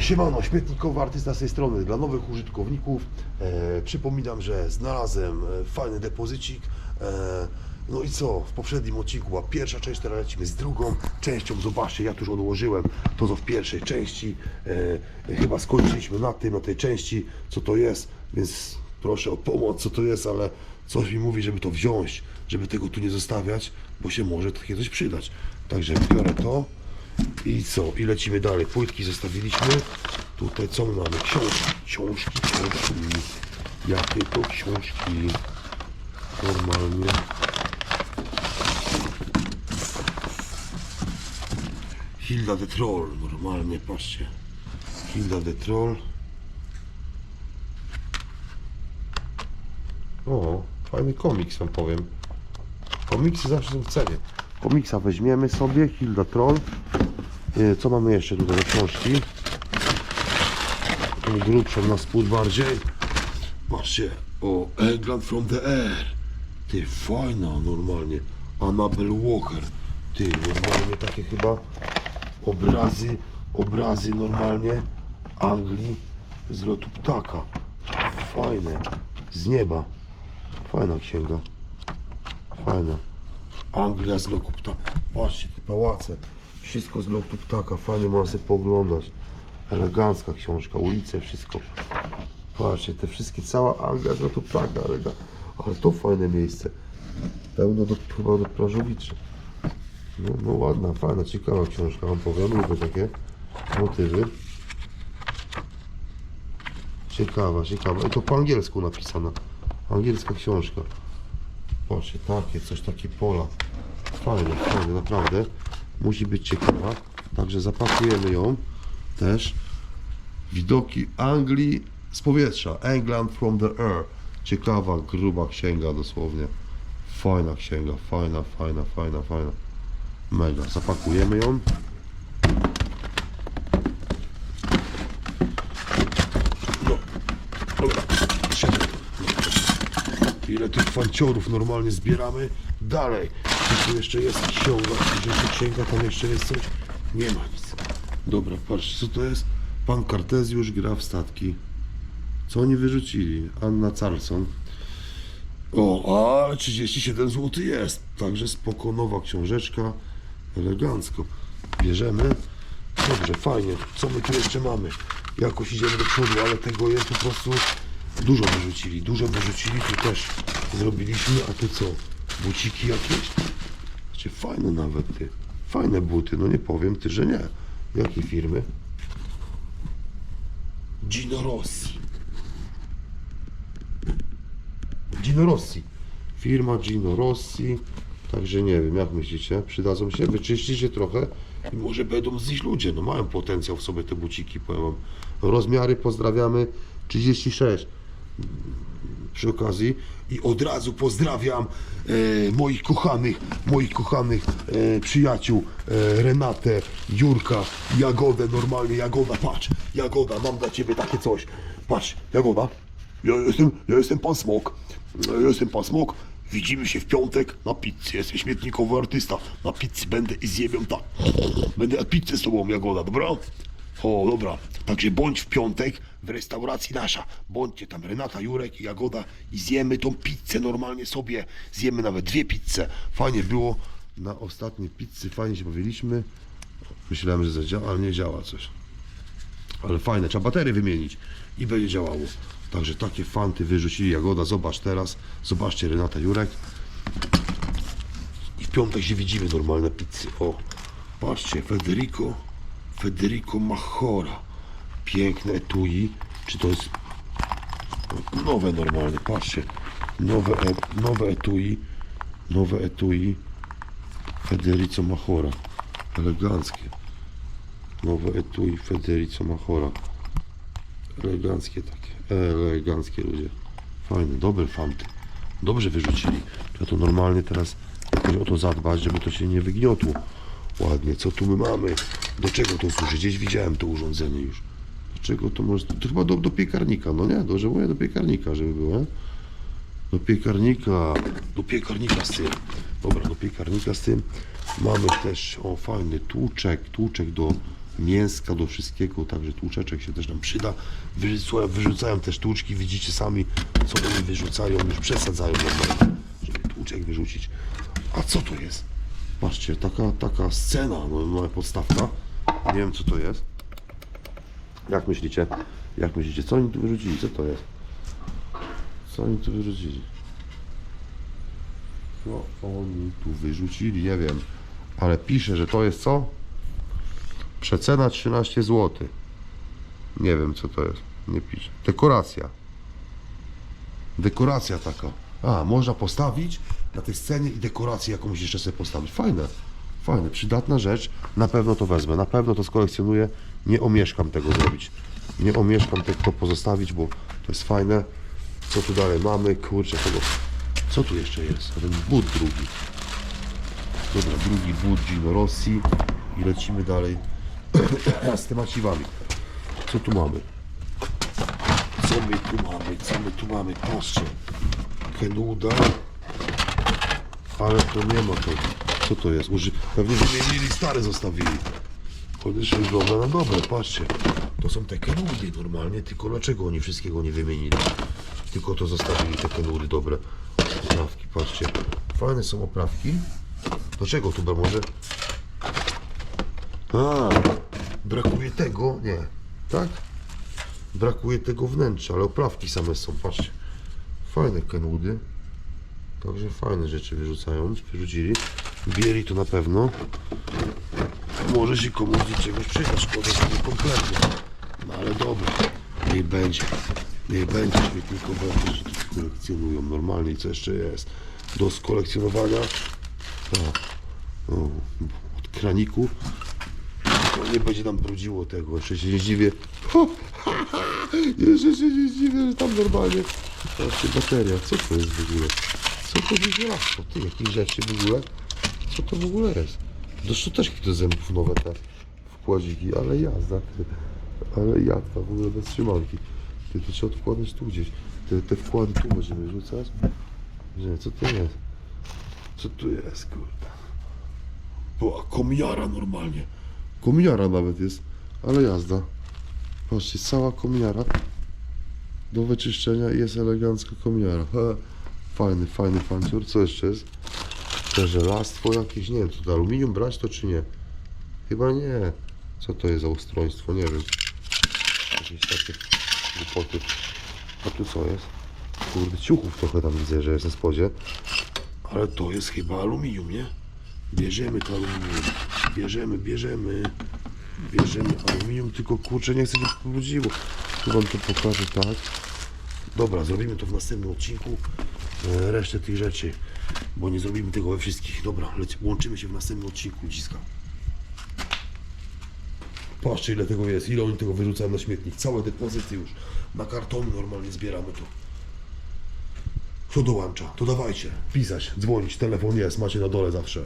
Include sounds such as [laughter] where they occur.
Siemano, śmietnikowy artysta z tej strony dla nowych użytkowników. E, przypominam, że znalazłem e, fajny depozycik. E, no i co? W poprzednim odcinku była pierwsza część, teraz lecimy z drugą częścią. Zobaczcie, ja tu już odłożyłem to, co w pierwszej części. E, chyba skończyliśmy na tym, na tej części, co to jest, więc proszę o pomoc, co to jest, ale coś mi mówi, żeby to wziąć, żeby tego tu nie zostawiać, bo się może takie coś przydać. Także biorę to. I co? I lecimy dalej. Płytki zostawiliśmy. Tutaj co my mamy? Książki, książki, książki. Jakie to książki? Normalnie. Hilda the Troll, normalnie, patrzcie. Hilda the Troll. O, fajny komiks wam powiem. Komiksy zawsze są w cenie. Komiksa weźmiemy sobie, Hilda Troll. E, Co mamy jeszcze tutaj za książki? Tą grubszą na spód bardziej. Patrzcie, o England from the Air. Ty, fajna normalnie. Annabel Walker. Ty, normalnie takie chyba obrazy, obrazy normalnie Anglii z lotu ptaka. Fajne. Z nieba. Fajna księga. Fajna. Anglia z lotu ptaka. Patrzcie, te pałace. Wszystko z lotu ptaka. Fajnie można sobie. Elegancka książka, ulice, wszystko. Patrzcie, te wszystkie, cała Anglia z lotu ptaka. Elega. Ale to fajne miejsce. Pełno do, chyba do plażowiczy. No, no ładna, fajna, ciekawa książka. Wam powiem, lubię takie motywy. Ciekawa, ciekawa. I to po angielsku napisana. Angielska książka. Patrzcie, takie, coś, takie pola. Fajne, fajne, naprawdę. Musi być ciekawa. Także zapakujemy ją też. Widoki Anglii z powietrza. England from the air. Ciekawa, gruba księga dosłownie. Fajna księga, fajna, fajna, fajna, fajna. Mega. Zapakujemy ją. No, dobra. Siadaj. Fanciorów normalnie zbieramy. Dalej. Czy tu jeszcze jest księga? Czy jeszcze księga? Tam jeszcze jest coś? Nie ma nic. Dobra, patrz, co to jest? Pan Kartezjusz gra w statki. Co oni wyrzucili? Anna Carlson. O, ale 37 zł jest. Także spoko, nowa książeczka. Elegancko. Bierzemy. Dobrze, fajnie. Co my tu jeszcze mamy? Jakoś idziemy do przodu, ale tego jest po prostu dużo wyrzucili. Dużo wyrzucili. Tu też zrobiliśmy. A tu co? Buciki jakieś? Znaczy fajne nawet ty. Fajne buty. No nie powiem ty, że nie. Jakiej firmy? Gino Rossi. Gino Rossi. Firma Gino Rossi. Także nie wiem, jak myślicie? Przydadzą się? Wyczyścicie trochę i może będą zjeść ludzie. No mają potencjał w sobie te buciki, powiem wam. Rozmiary pozdrawiamy 36 przy okazji. I od razu pozdrawiam e, moich kochanych, moich kochanych e, przyjaciół e, Renatę, Jurka, Jagodę, normalnie Jagoda, patrz, Jagoda, mam dla Ciebie takie coś, patrz, Jagoda, ja jestem, ja jestem Pan Smok, ja jestem Pan Smok, widzimy się w piątek na pizzy, jestem śmietnikowy artysta, na pizzy będę i zjebiam tak, będę jadł pizzę z Tobą, Jagoda, dobra? O, dobra. Także bądź w piątek w restauracji nasza. Bądźcie tam Renata, Jurek i Jagoda i zjemy tą pizzę normalnie sobie. Zjemy nawet dwie pizze. Fajnie było na ostatniej pizzy, fajnie się bawiliśmy. Myślałem, że zadziała, ale nie działa coś. Ale fajne, trzeba baterie wymienić i będzie działało. Także takie fanty wyrzucili Jagoda. Zobacz teraz. Zobaczcie Renata, Jurek. I w piątek się widzimy normalne pizzy. O, patrzcie, Federico. Federico Machora. Piękne etui. Czy to jest nowe normalnie? Patrzcie. Nowe, e, nowe etui. Nowe etui. Federico Machora. Eleganckie. Nowe etui Federico Machora. Eleganckie takie. Eleganckie ludzie. Fajne, dobre fanty. Dobrze wyrzucili. Trzeba to normalnie teraz jakoś o to zadbać, żeby to się nie wygniotło. Ładnie. Co tu my mamy? Do czego to służy? Gdzieś widziałem to urządzenie już. Czego to może... To chyba do, do piekarnika, no nie? Dobrze mówię? Do piekarnika, żeby było. Do piekarnika. Do piekarnika z tym. Dobra, do piekarnika z tym. Mamy też, o fajny tłuczek, tłuczek do mięska, do wszystkiego, także tłuczeczek się też nam przyda. Wyrzucają, wyrzucają też tłuczki, widzicie sami, co oni wyrzucają, już przesadzają żeby tłuczek wyrzucić. A co to jest? Patrzcie, taka, taka scena, no, moja podstawka. Nie wiem co to jest. Jak myślicie? Jak myślicie? Co oni tu wyrzucili? Co to jest? Co oni tu wyrzucili? Co oni tu wyrzucili? Nie wiem. Ale pisze, że to jest co? Przecena 13 zł. Nie wiem co to jest. Nie pisze. Dekoracja. Dekoracja taka. A, można postawić na tej scenie i dekorację jakąś jeszcze sobie postawić. Fajne. Fajne, przydatna rzecz. Na pewno to wezmę. Na pewno to skolekcjonuję. Nie omieszkam tego zrobić. Nie omieszkam tego pozostawić, bo to jest fajne. Co tu dalej mamy? Kurczę, tego. Co tu jeszcze jest? Ten but drugi. Dobra, drugi but Gino Rossi. I lecimy dalej [clears throat] z temacivami. Co tu mamy? Co my tu mamy? Co my tu mamy? Patrzcie. Kenuda. Ale to nie ma tego. Co to jest? Uży... Pewnie wymienili, stare zostawili. Koniecznie wygląda na dobre, patrzcie. To są te kenudy normalnie, tylko dlaczego oni wszystkiego nie wymienili? Tylko to zostawili, te kenudy dobre. Oprawki, patrzcie. Fajne są oprawki. Do czego tu może? A, brakuje tego, nie, tak? Brakuje tego wnętrza, ale oprawki same są, patrzcie. Fajne kenwoody. Także fajne rzeczy wyrzucają, wyrzucili. Bieli to na pewno. Może się komuś do czegoś przyda, szkoda, że nie kompletnie. No ale dobra, niech będzie. Niech będzie śmietnikowe, że to kolekcjonują normalnie. I co jeszcze jest? Do skolekcjonowania. O, o, od kraniku. To nie będzie nam brudziło tego. Jeszcze się nie zdziwię. Ho, ha, ha, jeszcze się nie zdziwię, że tam normalnie. Patrzcie, bateria. Co to jest w ogóle? Co to jest żelazko? Ty, jakieś rzeczy w ogóle? Co to w ogóle jest? Do szczoteczki do zębów nowe te wkładziki, ale jazda. Ty. Ale jazda, w ogóle bez trzymanki. Ty, to trzeba odkładać tu gdzieś. Te, te wkłady tu będziemy rzucać. Nie, co to jest? Co tu jest, kurde? Była komiara normalnie. Komiara nawet jest, ale jazda. Patrzcie, cała komiara. Do wyczyszczenia jest elegancka komiara. Fajny, fajny panciur. Co jeszcze jest? Te żelastwo jakieś, nie wiem, co to aluminium brać to czy nie? Chyba nie. Co to jest za ustroństwo? Nie wiem. Jakieś takie głupoty. A tu co jest? Kurde, ciuchów trochę tam widzę, że jest na spodzie. Ale to jest chyba aluminium, nie? Bierzemy to aluminium. Bierzemy, bierzemy. Bierzemy aluminium, tylko kurczę, nie chcę, żeby pobrudziło. Tu wam to pokażę, tak. Dobra, zrobimy to w następnym odcinku. E, resztę tych rzeczy, bo nie zrobimy tego we wszystkich. Dobra, leci, łączymy się w następnym odcinku dziska. Patrzcie ile tego jest, ile oni tego wyrzucają na śmietnik. Całe depozyty już. Na kartony normalnie zbieramy to. Kto dołącza? To dawajcie. Pisać, dzwonić, telefon jest, macie na dole zawsze.